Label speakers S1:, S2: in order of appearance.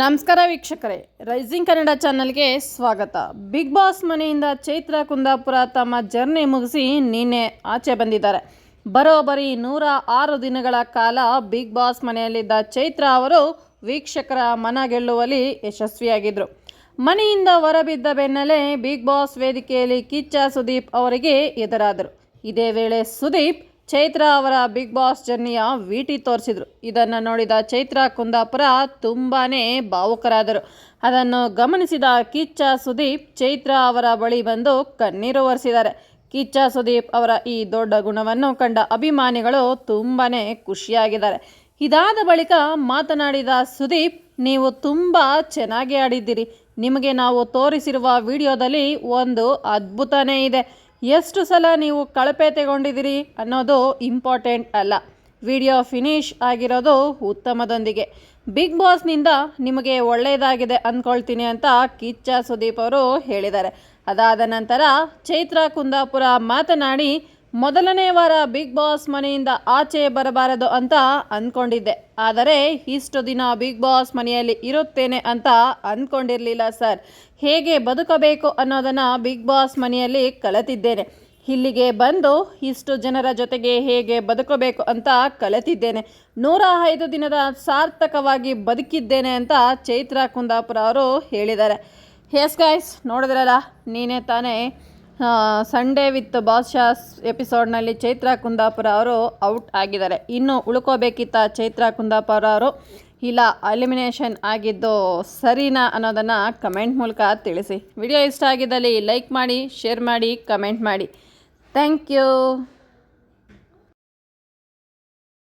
S1: ನಮಸ್ಕಾರ ವೀಕ್ಷಕರೇ ರೈಸಿಂಗ್ ಕನ್ನಡ ಚಾನಲ್ಗೆ ಸ್ವಾಗತ. ಬಿಗ್ ಬಾಸ್ ಮನೆಯಿಂದ ಚೈತ್ರ ಕುಂದಾಪುರ ತಮ್ಮ ಜರ್ನಿ ಮುಗಿಸಿ ನಿನ್ನೆ ಆಚೆ ಬಂದಿದ್ದಾರೆ. ಬರೋಬ್ಬರಿ ನೂರ ಆರು ದಿನಗಳ ಕಾಲ ಬಿಗ್ ಬಾಸ್ ಮನೆಯಲ್ಲಿದ್ದ ಚೈತ್ರ ಅವರು ವೀಕ್ಷಕರ ಮನ ಗೆಲ್ಲುವಲ್ಲಿ ಯಶಸ್ವಿಯಾಗಿದ್ದರು ಮನೆಯಿಂದ ಹೊರಬಿದ್ದ ಬೆನ್ನಲ್ಲೇ ಬಿಗ್ ಬಾಸ್ ವೇದಿಕೆಯಲ್ಲಿ ಕಿಚ್ಚ ಸುದೀಪ್ ಅವರಿಗೆ ಎದುರಾದರು. ಇದೇ ವೇಳೆ ಸುದೀಪ್ ಚೈತ್ರ ಅವರ ಬಿಗ್ ಬಾಸ್ ಜರ್ನಿಯ ವಿಟಿ ತೋರಿಸಿದ್ರು. ಇದನ್ನು ನೋಡಿದ ಚೈತ್ರ ಕುಂದಾಪುರ ತುಂಬಾ ಭಾವುಕರಾದರು. ಅದನ್ನು ಗಮನಿಸಿದ ಕಿಚ್ಚ ಸುದೀಪ್ ಚೈತ್ರ ಅವರ ಬಳಿ ಬಂದು ಕಣ್ಣೀರು ಒರೆಸಿದ್ದಾರೆ. ಕಿಚ್ಚ ಸುದೀಪ್ ಅವರ ಈ ದೊಡ್ಡ ಗುಣವನ್ನು ಕಂಡ ಅಭಿಮಾನಿಗಳು ತುಂಬಾ ಖುಷಿಯಾಗಿದ್ದಾರೆ. ಇದಾದ ಬಳಿಕ ಮಾತನಾಡಿದ ಸುದೀಪ್, ನೀವು ತುಂಬ ಚೆನ್ನಾಗಿ ಆಡಿದ್ದೀರಿ. ನಿಮಗೆ ನಾವು ತೋರಿಸಿರುವ ವಿಡಿಯೋದಲ್ಲಿ ಒಂದು ಅದ್ಭುತನೇ ಇದೆ. ಎಷ್ಟು ಸಲ ನೀವು ಕಳಪೆ ತಗೊಂಡಿದ್ದೀರಿ ಅನ್ನೋದು ಇಂಪಾರ್ಟೆಂಟ್ ಅಲ್ಲ. ವಿಡಿಯೋ ಫಿನಿಶ್ ಆಗಿರೋದು ಉತ್ತಮದೊಂದಿಗೆ. ಬಿಗ್ ಬಾಸ್ನಿಂದ ನಿಮಗೆ ಒಳ್ಳೆಯದಾಗಿದೆ ಅಂದ್ಕೊಳ್ತೀನಿ ಅಂತ ಕಿಚ್ಚ ಸುದೀಪ್ ಅವರು ಹೇಳಿದ್ದಾರೆ. ಅದಾದ ನಂತರ ಚೈತ್ರ ಕುಂದಾಪುರ ಮಾತನಾಡಿ ಮೊದಲನೇ ವಾರ ಬಿಗ್ ಬಾಸ್ ಮನೆಯಿಂದ ಆಚೆ ಬರಬಾರದು ಅಂತ ಅಂದ್ಕೊಂಡಿದ್ದೆ ಆದರೆ ಇಷ್ಟು ದಿನ ಬಿಗ್ ಬಾಸ್ ಮನೆಯಲ್ಲಿ ಇರುತ್ತೇನೆ ಅಂತ ಅಂದ್ಕೊಂಡಿರಲಿಲ್ಲ ಸರ್. ಹೇಗೆ ಬದುಕಬೇಕು ಅನ್ನೋದನ್ನು ಬಿಗ್ ಬಾಸ್ ಮನೆಯಲ್ಲಿ ಕಲಿತಿದ್ದೇನೆ. ಇಲ್ಲಿಗೆ ಬಂದು ಇಷ್ಟು ಜನರ ಜೊತೆಗೆ ಹೇಗೆ ಬದುಕಬೇಕು ಅಂತ ಕಲಿತಿದ್ದೇನೆ. ನೂರ ಐದು ದಿನದ ಸಾರ್ಥಕವಾಗಿ ಬದುಕಿದ್ದೇನೆ ಅಂತ ಚೈತ್ರ ಕುಂದಾಪುರ ಅವರು ಹೇಳಿದ್ದಾರೆ. ಎಸ್ ಗಾಯ್ಸ್ ನೋಡಿದ್ರಲ್ಲ, ನೀನೇ ತಾನೇ ಸಂಡೇ ವಿತ್ ಬಾದ್ಶಾಸ್ ಎಪಿಸೋಡ್ನಲ್ಲಿ ಚೈತ್ರ ಕುಂದಾಪುರ ಅವರು ಔಟ್ ಆಗಿದ್ದಾರೆ. ಇನ್ನು ಉಳ್ಕೋಬೇಕಿತ್ತ ಚೈತ್ರ ಕುಂದಾಪುರ ಅವರು ಇಲ್ಲ ಎಲಿಮಿನೇಷನ್ ಆಗಿದ್ದು ಸರಿನಾ ಅನ್ನೋದನ್ನು ಕಮೆಂಟ್ ಮೂಲಕ ತಿಳಿಸಿ. ವಿಡಿಯೋ ಇಷ್ಟ ಆಗಿದ್ದಲ್ಲಿ ಲೈಕ್ ಮಾಡಿ ಶೇರ್ ಮಾಡಿ ಕಮೆಂಟ್ ಮಾಡಿ. Thank you